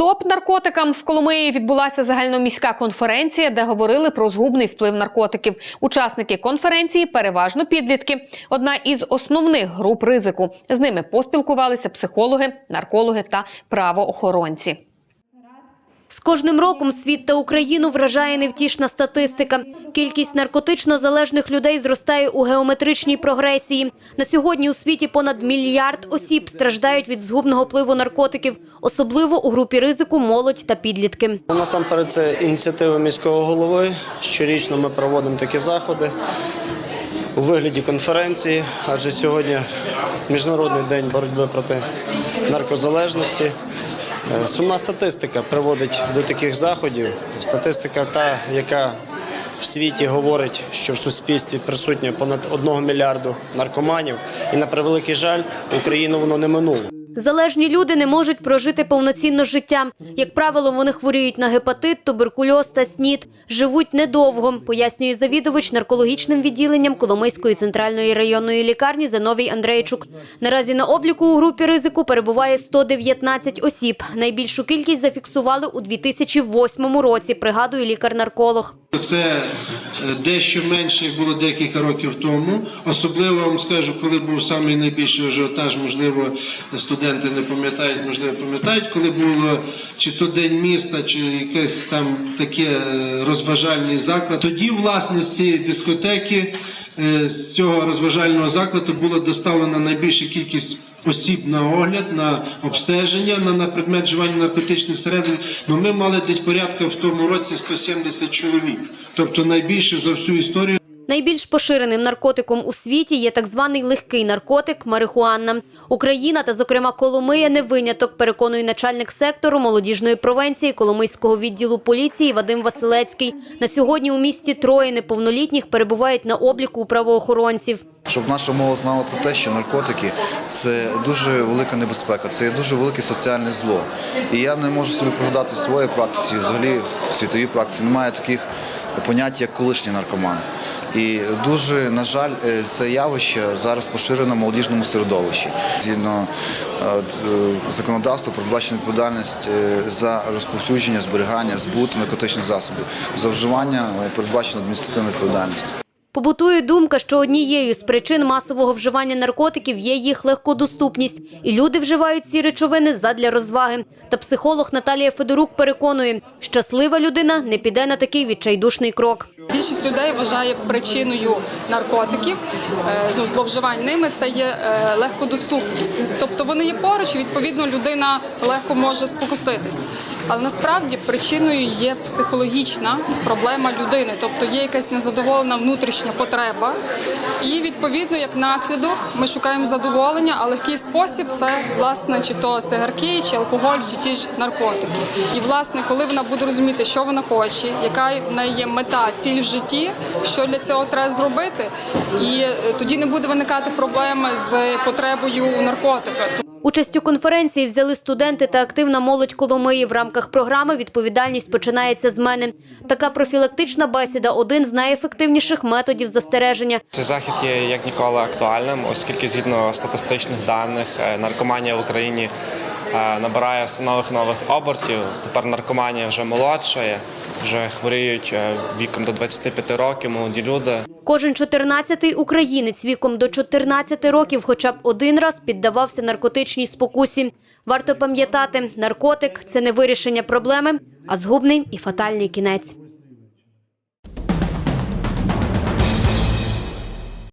Стоп наркотикам в Коломиї відбулася загальноміська конференція, де говорили про згубний вплив наркотиків. Учасники конференції переважно підлітки. Одна із основних груп ризику. З ними поспілкувалися психологи, наркологи та правоохоронці. З кожним роком світ та Україну вражає невтішна статистика. Кількість наркотично залежних людей зростає у геометричній прогресії. На сьогодні у світі понад мільярд осіб страждають від згубного впливу наркотиків, особливо у групі ризику молодь та підлітки. Ну, Насамперед, це ініціатива міського голови. Щорічно ми проводимо такі заходи у вигляді конференції, адже сьогодні Міжнародний день боротьби проти наркозалежності. Е, Сумна статистика приводить до таких заходів. Статистика та, яка в світі говорить, що в суспільстві присутньо понад 1 мільярду наркоманів, і на превеликий жаль, Україну воно не минуло. Залежні люди не можуть прожити повноцінно життя. Як правило, вони хворіють на гепатит, туберкульоз та СНІД. Живуть недовго, пояснює завідувач наркологічним відділенням Коломийської центральної районної лікарні Зиновій Андрейчук. Наразі на обліку у групі ризику перебуває 119 осіб. Найбільшу кількість зафіксували у 2008 році, пригадує лікар-нарколог. Це е, дещо менше як було декілька років тому. Особливо скажу, коли був самий найбільший ажіотаж, можливо, студенти не пам'ятають, можливо, пам'ятають, коли було чи то день міста, чи якийсь там таке е, розважальний заклад. Тоді, власне, з цієї дискотеки, е, з цього розважального закладу було доставлена найбільша кількість. Осіб на огляд, на обстеження, на, на предмет вживання наркотичних середин. Ну, ми мали десь порядка в тому році 170 чоловік, тобто найбільше за всю історію. Найбільш поширеним наркотиком у світі є так званий легкий наркотик – марихуана. Україна та, зокрема, Коломия не виняток, переконує начальник сектору молодіжної провенції Коломийського відділу поліції Вадим Василецький. На сьогодні у місті троє неповнолітніх перебувають на обліку у правоохоронців. Щоб наша молодь знала про те, що наркотики це дуже велика небезпека, це є дуже велике соціальне зло. І я не можу собі пригадати в своїй практиці, взагалі в світовій практиці немає таких понять, як колишній наркоман. І дуже, на жаль, е, це явище зараз поширено в молодіжному середовищі. Згідно е, е, законодавства передбачена відповідальність за розповсюдження, зберігання, збут наркотичних засобів. За вживання передбачена адміністративна відповідальність. Побутує думка, що однією з причин масового вживання наркотиків є їх легкодоступність, і люди вживають ці речовини задля розваги. Та психолог Наталія Федорук переконує, щаслива людина не піде на такий відчайдушний крок. Більшість людей вважає причиною наркотиків, е, ну, зловживань ними це є е, легкодоступність. Тобто вони є поруч, відповідно людина легко може спокуситись. Але насправді причиною є психологічна проблема людини, тобто є якась незадоволена внутрішня потреба. І відповідно, як наслідок, ми шукаємо задоволення, а легкий спосіб це власне чи то цигарки, чи алкоголь, чи ті ж наркотики. І власне, коли вона буде розуміти, що вона хоче, яка в неї є мета, ціль в житті, що для цього треба зробити, і е, тоді не буде виникати проблеми з потребою у наркотиках. Участь у конференції взяли студенти та активна молодь Коломиї. В рамках програми «Відповідальність починається з мене». Така профілактична бесіда – один з найефективніших методів застереження. Цей захід є як ніколи актуальним, оскільки згідно статистичних даних е, наркоманія в Україні набирає все нових нових обертів. Тепер наркоманія вже молодшає, вже хворіють е, віком до 25 років молоді люди. Кожен 14-й українець віком до 14 років хоча б один раз піддавався наркотичній спокусі. Варто пам'ятати, наркотик – це не вирішення проблеми, а згубний і фатальний кінець.